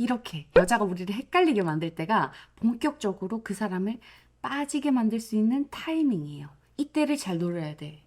이렇게 여자가 우리를 헷갈리게 만들 때가 본격적으로 그 사람을 빠지게 만들 수 있는 타이밍이에요. 이때를 잘 노려야 돼.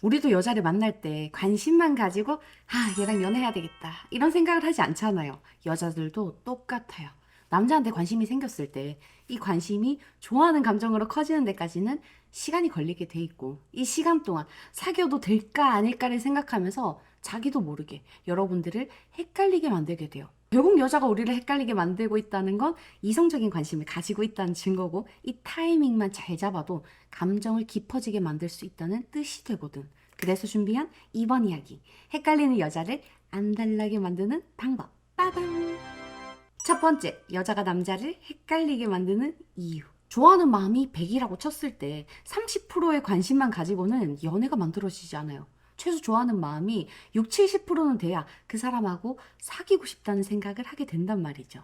우리도 여자를 만날 때 관심만 가지고 아 얘랑 연애해야 되겠다 이런 생각을 하지 않잖아요. 여자들도 똑같아요. 남자한테 관심이 생겼을 때 이 관심이 좋아하는 감정으로 커지는 데까지는 시간이 걸리게 돼 있고 이 시간 동안 사귀어도 될까 아닐까를 생각하면서 자기도 모르게 여러분들을 헷갈리게 만들게 돼요. 결국 여자가 우리를 헷갈리게 만들고 있다는 건 이성적인 관심을 가지고 있다는 증거고 이 타이밍만 잘 잡아도 감정을 깊어지게 만들 수 있다는 뜻이 되거든. 그래서 준비한 이번 이야기. 헷갈리는 여자를 안달나게 만드는 방법. 빠밤! 첫 번째, 여자가 남자를 헷갈리게 만드는 이유. 좋아하는 마음이 100이라고 쳤을 때 30%의 관심만 가지고는 연애가 만들어지지 않아요. 최소 좋아하는 마음이 6, 70%는 돼야 그 사람하고 사귀고 싶다는 생각을 하게 된단 말이죠.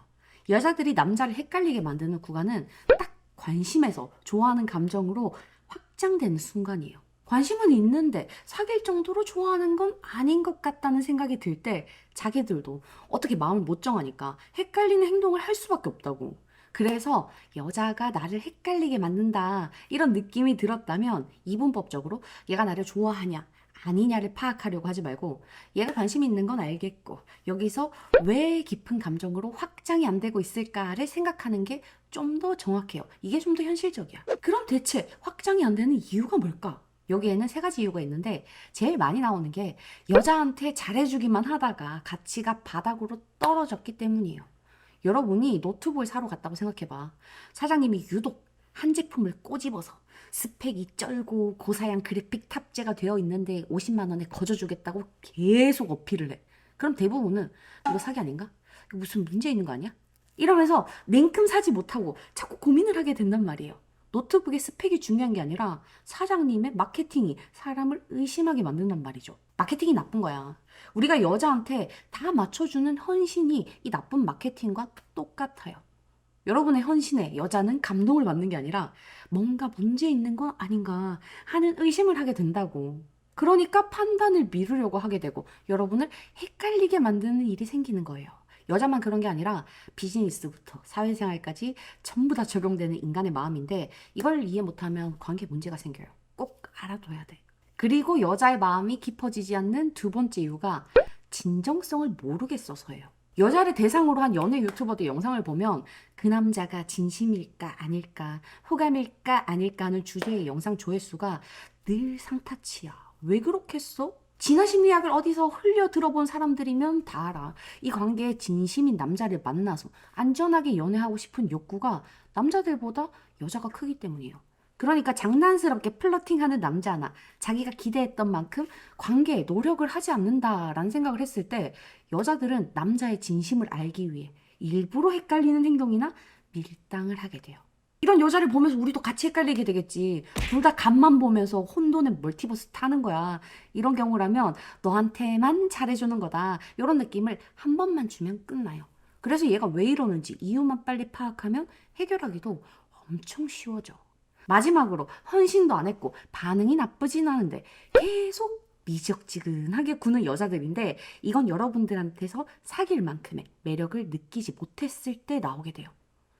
여자들이 남자를 헷갈리게 만드는 구간은 딱 관심에서 좋아하는 감정으로 확장되는 순간이에요. 관심은 있는데 사귈 정도로 좋아하는 건 아닌 것 같다는 생각이 들 때 자기들도 어떻게 마음을 못 정하니까 헷갈리는 행동을 할 수밖에 없다고. 그래서 여자가 나를 헷갈리게 만든다 이런 느낌이 들었다면 이분법적으로 얘가 나를 좋아하냐 아니냐를 파악하려고 하지 말고 얘가 관심이 있는 건 알겠고 여기서 왜 깊은 감정으로 확장이 안 되고 있을까를 생각하는 게 좀 더 정확해요. 이게 좀 더 현실적이야. 그럼 대체 확장이 안 되는 이유가 뭘까? 여기에는 세 가지 이유가 있는데 제일 많이 나오는 게 여자한테 잘해주기만 하다가 가치가 바닥으로 떨어졌기 때문이에요. 여러분이 노트북을 사러 갔다고 생각해봐. 사장님이 유독 한 제품을 꼬집어서 스펙이 쩔고 고사양 그래픽 탑재가 되어 있는데 50만 원에 거저 주겠다고 계속 어필을 해. 그럼 대부분은 이거 사기 아닌가? 이거 무슨 문제 있는 거 아니야? 이러면서 냉큼 사지 못하고 자꾸 고민을 하게 된단 말이에요. 노트북의 스펙이 중요한 게 아니라 사장님의 마케팅이 사람을 의심하게 만든단 말이죠. 마케팅이 나쁜 거야. 우리가 여자한테 다 맞춰주는 헌신이 이 나쁜 마케팅과 똑같아요. 여러분의 헌신에 여자는 감동을 받는 게 아니라 뭔가 문제 있는 건 아닌가 하는 의심을 하게 된다고. 그러니까 판단을 미루려고 하게 되고 여러분을 헷갈리게 만드는 일이 생기는 거예요. 여자만 그런 게 아니라 비즈니스부터 사회생활까지 전부 다 적용되는 인간의 마음인데 이걸 이해 못하면 관계 문제가 생겨요. 꼭 알아둬야 돼. 그리고 여자의 마음이 깊어지지 않는 두 번째 이유가 진정성을 모르겠어서예요. 여자를 대상으로 한 연애 유튜버들 영상을 보면 그 남자가 진심일까 아닐까 호감일까 아닐까 하는 주제의 영상 조회수가 늘 상타치야. 왜 그렇겠어? 진화 심리학을 어디서 흘려 들어본 사람들이면 다 알아. 이 관계에 진심인 남자를 만나서 안전하게 연애하고 싶은 욕구가 남자들보다 여자가 크기 때문이에요. 그러니까 장난스럽게 플러팅하는 남자나 자기가 기대했던 만큼 관계에 노력을 하지 않는다라는 생각을 했을 때 여자들은 남자의 진심을 알기 위해 일부러 헷갈리는 행동이나 밀당을 하게 돼요. 이런 여자를 보면서 우리도 같이 헷갈리게 되겠지. 둘 다 간만 보면서 혼돈의 멀티버스 타는 거야. 이런 경우라면 너한테만 잘해주는 거다. 이런 느낌을 한 번만 주면 끝나요. 그래서 얘가 왜 이러는지 이유만 빨리 파악하면 해결하기도 엄청 쉬워져. 마지막으로 헌신도 안 했고 반응이 나쁘진 않은데 계속 미적지근하게 구는 여자들인데 이건 여러분들한테서 사귈 만큼의 매력을 느끼지 못했을 때 나오게 돼요.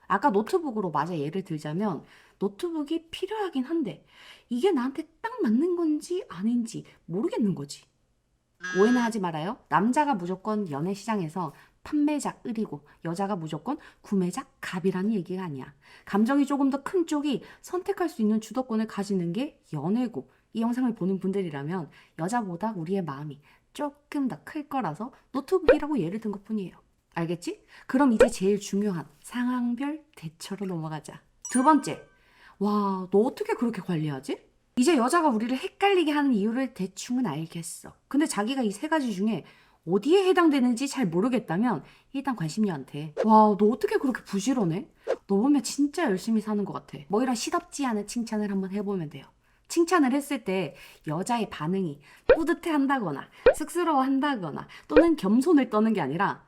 아까 노트북으로 맞아 예를 들자면 노트북이 필요하긴 한데 이게 나한테 딱 맞는 건지 아닌지 모르겠는 거지. 오해는 하지 말아요. 남자가 무조건 연애 시장에서 판매자 을이고 여자가 무조건 구매자 갑이라는 얘기가 아니야. 감정이 조금 더 큰 쪽이 선택할 수 있는 주도권을 가지는 게 연애고 이 영상을 보는 분들이라면 여자보다 우리의 마음이 조금 더 클 거라서 노트북이라고 예를 든 것 뿐이에요. 알겠지? 그럼 이제 제일 중요한 상황별 대처로 넘어가자. 두 번째. 와, 너 어떻게 그렇게 관리하지? 이제 여자가 우리를 헷갈리게 하는 이유를 대충은 알겠어. 근데 자기가 이 세 가지 중에 어디에 해당되는지 잘 모르겠다면 일단 관심녀한테 와, 너 어떻게 그렇게 부지런해? 너 보면 진짜 열심히 사는 것 같아. 뭐 이런 시덥지 않은 칭찬을 한번 해보면 돼요. 칭찬을 했을 때 여자의 반응이 뿌듯해 한다거나 쑥스러워 한다거나 또는 겸손을 떠는 게 아니라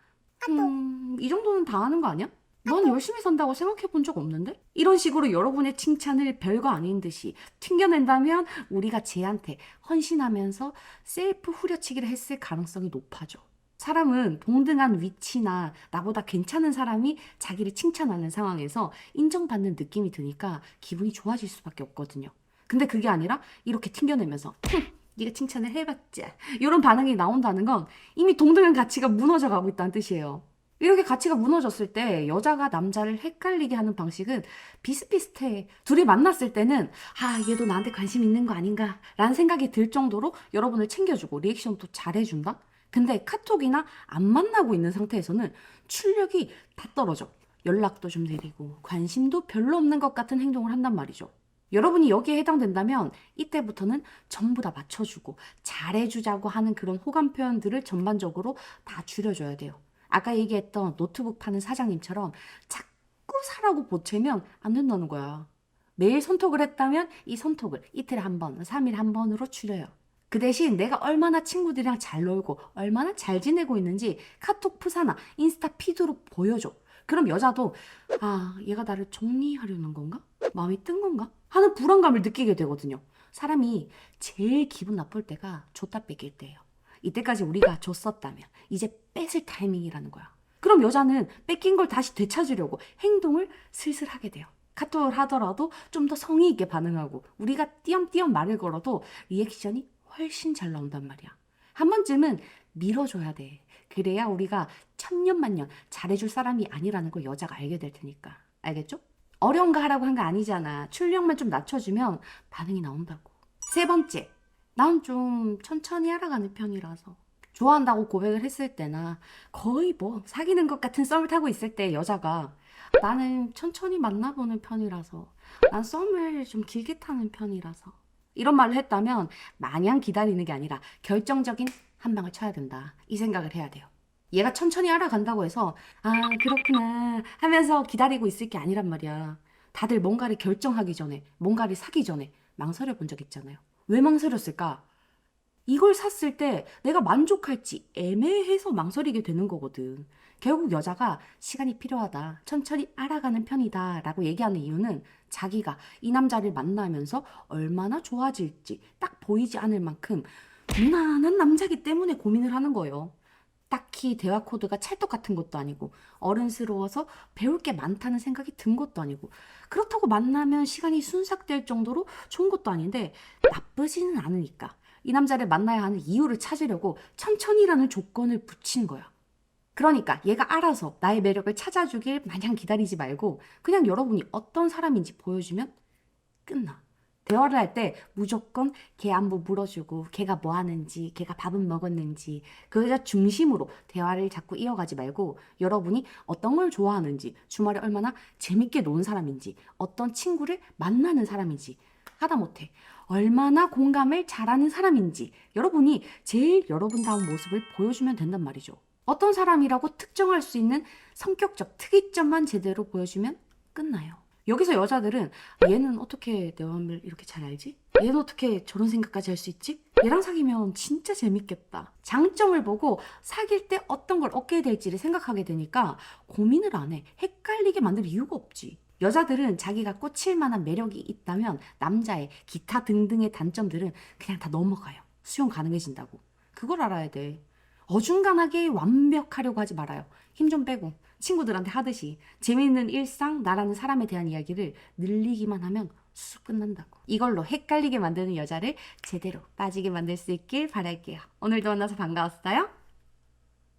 음, 이 정도는 다 하는 거 아니야? 넌 열심히 산다고 생각해 본 적 없는데? 이런 식으로 여러분의 칭찬을 별거 아닌 듯이 튕겨낸다면 우리가 쟤한테 헌신하면서 셀프 후려치기를 했을 가능성이 높아져. 사람은 동등한 위치나 나보다 괜찮은 사람이 자기를 칭찬하는 상황에서 인정받는 느낌이 드니까 기분이 좋아질 수밖에 없거든요. 근데 그게 아니라 이렇게 튕겨내면서 흥, 네가 칭찬을 해봤자 이런 반응이 나온다는 건 이미 동등한 가치가 무너져 가고 있다는 뜻이에요. 이렇게 가치가 무너졌을 때 여자가 남자를 헷갈리게 하는 방식은 비슷비슷해. 둘이 만났을 때는 아 얘도 나한테 관심 있는 거 아닌가 라는 생각이 들 정도로 여러분을 챙겨주고 리액션도 잘해준다? 근데 카톡이나 안 만나고 있는 상태에서는 출력이 다 떨어져. 연락도 좀 느리고 관심도 별로 없는 것 같은 행동을 한단 말이죠. 여러분이 여기에 해당된다면 이때부터는 전부 다 맞춰주고 잘해주자고 하는 그런 호감 표현들을 전반적으로 다 줄여줘야 돼요. 아까 얘기했던 노트북 파는 사장님처럼 자꾸 사라고 보채면 안 된다는 거야. 매일 손톱을 했다면 이 손톱을 이틀에 한 번, 3일에 한 번으로 줄여요. 그 대신 내가 얼마나 친구들이랑 잘 놀고 얼마나 잘 지내고 있는지 카톡 프사나 인스타 피드로 보여줘. 그럼 여자도 아 얘가 나를 정리하려는 건가? 마음이 뜬 건가? 하는 불안감을 느끼게 되거든요. 사람이 제일 기분 나쁠 때가 줬다 뺏길 때예요. 이때까지 우리가 줬었다면 이제 뺏을 타이밍이라는 거야. 그럼 여자는 뺏긴 걸 다시 되찾으려고 행동을 슬슬 하게 돼요. 카톡을 하더라도 좀 더 성의 있게 반응하고 우리가 띄엄띄엄 말을 걸어도 리액션이 훨씬 잘 나온단 말이야. 한 번쯤은 밀어줘야 돼. 그래야 우리가 천년만년 잘해줄 사람이 아니라는 걸 여자가 알게 될 테니까. 알겠죠? 어려운 거 하라고 한 거 아니잖아. 출력만 좀 낮춰주면 반응이 나온다고. 세 번째, 난 좀 천천히 알아가는 편이라서. 좋아한다고 고백을 했을 때나 거의 뭐 사귀는 것 같은 썸을 타고 있을 때 여자가 나는 천천히 만나보는 편이라서 난 썸을 좀 길게 타는 편이라서 이런 말을 했다면 마냥 기다리는 게 아니라 결정적인 한 방을 쳐야 된다. 이 생각을 해야 돼요. 얘가 천천히 알아간다고 해서 아 그렇구나 하면서 기다리고 있을 게 아니란 말이야. 다들 뭔가를 결정하기 전에 뭔가를 사기 전에 망설여 본 적 있잖아요. 왜 망설였을까? 이걸 샀을 때 내가 만족할지 애매해서 망설이게 되는 거거든. 결국 여자가 시간이 필요하다, 천천히 알아가는 편이다 라고 얘기하는 이유는 자기가 이 남자를 만나면서 얼마나 좋아질지 딱 보이지 않을 만큼 무난한 남자기 때문에 고민을 하는 거예요. 딱히 대화 코드가 찰떡 같은 것도 아니고 어른스러워서 배울 게 많다는 생각이 든 것도 아니고 그렇다고 만나면 시간이 순삭될 정도로 좋은 것도 아닌데 나쁘지는 않으니까 이 남자를 만나야 하는 이유를 찾으려고 천천히라는 조건을 붙인 거야. 그러니까 얘가 알아서 나의 매력을 찾아주길 마냥 기다리지 말고 그냥 여러분이 어떤 사람인지 보여주면 끝나. 대화를 할 때 무조건 걔 안부 물어주고 걔가 뭐 하는지 걔가 밥은 먹었는지 그 여자 중심으로 대화를 자꾸 이어가지 말고 여러분이 어떤 걸 좋아하는지 주말에 얼마나 재밌게 노는 사람인지 어떤 친구를 만나는 사람인지 하다못해 얼마나 공감을 잘하는 사람인지 여러분이 제일 여러분다운 모습을 보여주면 된단 말이죠. 어떤 사람이라고 특정할 수 있는 성격적 특이점만 제대로 보여주면 끝나요. 여기서 여자들은 얘는 어떻게 내 마음을 이렇게 잘 알지? 얘는 어떻게 저런 생각까지 할 수 있지? 얘랑 사귀면 진짜 재밌겠다. 장점을 보고 사귈 때 어떤 걸 얻게 될지를 생각하게 되니까 고민을 안 해. 헷갈리게 만들 이유가 없지. 여자들은 자기가 꽂힐 만한 매력이 있다면 남자의 기타 등등의 단점들은 그냥 다 넘어가요. 수용 가능해진다고. 그걸 알아야 돼. 어중간하게 완벽하려고 하지 말아요. 힘 좀 빼고 친구들한테 하듯이 재미있는 일상, 나라는 사람에 대한 이야기를 늘리기만 하면 쑥 끝난다고. 이걸로 헷갈리게 만드는 여자를 제대로 빠지게 만들 수 있길 바랄게요. 오늘도 만나서 반가웠어요.